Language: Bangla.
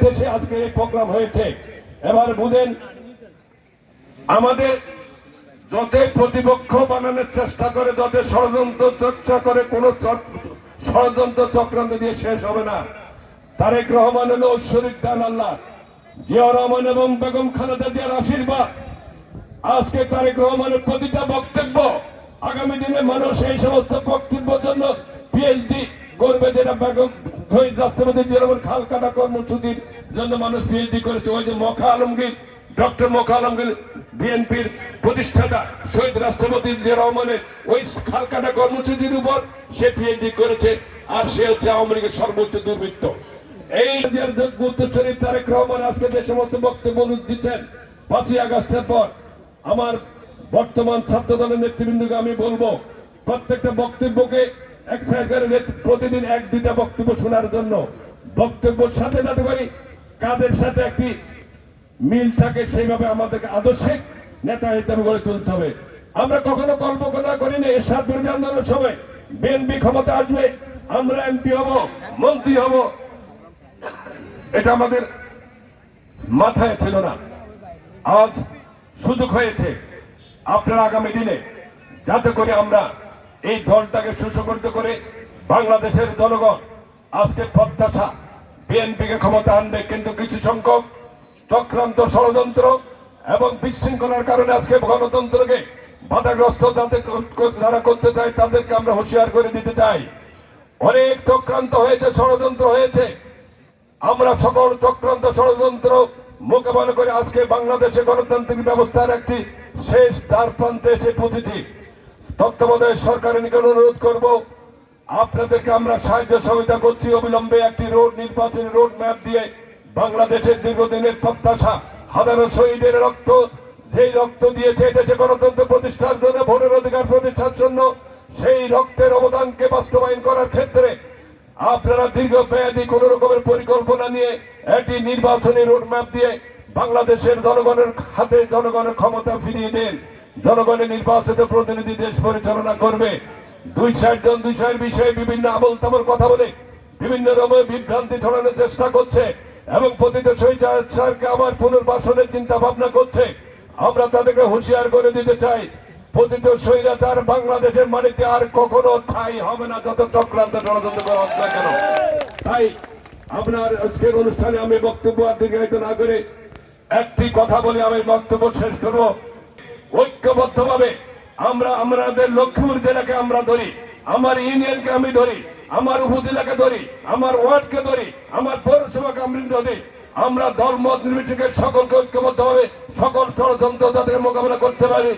উদ্দেশ্যে আজকে এই প্রোগ্রাম হয়েছে। এবার বুঝেন, আমাদের যতই প্রতিপক্ষ বানানোর চেষ্টা করে যত ষড়যন্ত্র চর্চা করে, কোন ষড়যন্ত্র চক্রান্ত দিয়ে শেষ হবে না। তারেক রহমান হলো ঐশ্বরিক দান আল্লাহ। জিয়া রহমান এবং বেগম খালেদা জিয়ার আশীর্বাদ। আজকে তারেক রহমানের প্রতিটা বক্তব্য আগামী দিনে মানুষ এই সমস্ত বক্তব্যের জন্য পিএইচডি করবে যেটা বেগম রাষ্ট্রপতি জিয়া রহমান খাল কাটা কর্মসূচির জন্য মানুষ পিএইচডি করেছে, ওই যে মখা আলমগীর, ডক্টর মখা আলমগীর, বিএনপির প্রতিষ্ঠাতা, শহীদ রাষ্ট্রপতি জিয়া রহমানের, ওই খাল কাটা কর্মসূচির উপর সে পিএইচডি করেছে, আর সে হচ্ছে আওয়ামী লীগের সর্বোচ্চ দুর্বৃত্ত। এই যে তারেক রহমান আজকে যে সমস্ত বক্তব্য দিচ্ছেন, পাঁচই আগস্টের পর আমার বর্তমান ছাত্র দলের নেতৃবৃন্দকে আমি বলব, প্রত্যেকটা বক্তব্যকে এক সাইডের প্রতিদিন এক দুইটা বক্তব্য শোনার জন্য বক্তব্য সাথে যাতে করি কাদের সাথে একটি মিল থাকে, সেইভাবে আমাদেরকে আদর্শিক নেতা হিসেবে গড়ে তুলতে হবে। আমরা কখনো কল্পনা করি না, এরশাদ বিরোধী আন্দোলনের সময় বিএনপি ক্ষমতা আসবে, আমরা এমপি হব, মন্ত্রী হব। এটা আমাদের মাথায় ছিল না। আজ সুযোগ হয়েছে। আপনার আগামী দিনে যাতে করে আমরা এই দলটাকে সুসংগঠিত করে বাংলাদেশের জনগণ আজকে প্রত্যাশা বিএনপিকে ক্ষমতা আনবে কিন্তু কিছু সংখ্যক চক্রান্ত ষড়যন্ত্র এবং বিশৃঙ্খলার কারণে আজকে গণতন্ত্রকে বাধাগ্রস্ত যারা করতে চায় তাদেরকে আমরা হুঁশিয়ার করে দিতে চাই। অনেক চক্রান্ত হয়েছে, ষড়যন্ত্র হয়েছে। আমরা সকল চক্রান্ত ষড়যন্ত্র মোকাবেলা করে আজকে বাংলাদেশে গণতান্ত্রিক ব্যবস্থার একটি শেষ দ্বার প্রান্তে এসে পৌঁছেছি। তত্ত্বাবধায়ক সরকারের নিকট অনুরোধ করব আপনাদেরকে আমরা সাহায্য সহযোগিতা করছি অবিলম্বে একটি রোড নির্বাচনী রোড ম্যাপ দিয়ে বাংলাদেশের দীর্ঘদিনের প্রত্যাশা। হাজারো শহীদের রক্ত, যেই রক্ত দিয়েছে দেশে গণতন্ত্র প্রতিষ্ঠার জন্য, ভোটের অধিকার প্রতিষ্ঠার জন্য, সেই রক্তের অবদানকে বাস্তবায়ন করার ক্ষেত্রে আপনারা দীর্ঘ মেয়াদী কোন রকমের পরিকল্পনা নিয়ে একটি নির্বাচনী রোডম্যাপ দিয়ে বাংলাদেশের জনগণের হাতে জনগণের ক্ষমতা ফিরিয়ে দেন। জনগণের নির্বাচিত প্রতিনিধি দেশ পরিচালনা করবে। দুই চারজন দুই চার বিষয়ে বিভিন্ন আবল তাবল কথা বলে বিভিন্ন রকমের বিভ্রান্তি ছড়ানোর চেষ্টা করছে এবং প্রতিটা সরকে আবার পুনর্বাসনের চিন্তা ভাবনা করছে, আমরা তাদেরকে হুঁশিয়ার করে দিতে চাই। পতিত স্বৈরাচার বাংলাদেশের আর কখনো ঠাই হবে না, যত চক্রান্ত ষড়যন্ত্র করা হচ্ছে কেন। তাই আপনার আজকের অনুষ্ঠানে আমি বক্তব্য আর না করে একটি কথা বলে আমি বক্তব্য শেষ করব। ঐক্যবদ্ধভাবে আমরা আমাদের লক্ষ্মীপুর জেলাকে আমরা ধরি। আমার ইউনিয়নকে আমি ধরি, আমার উপজেলাকে ধরি, আমার ওয়ার্ডকে ধরি, আমার পৌরসভাকে আমি ধরি। আমরা ধর্ম নির্বিশেষে সকলকে ঐক্যবদ্ধভাবে সকল ষড়যন্ত্র তাদের মোকাবিলা করতে পারি।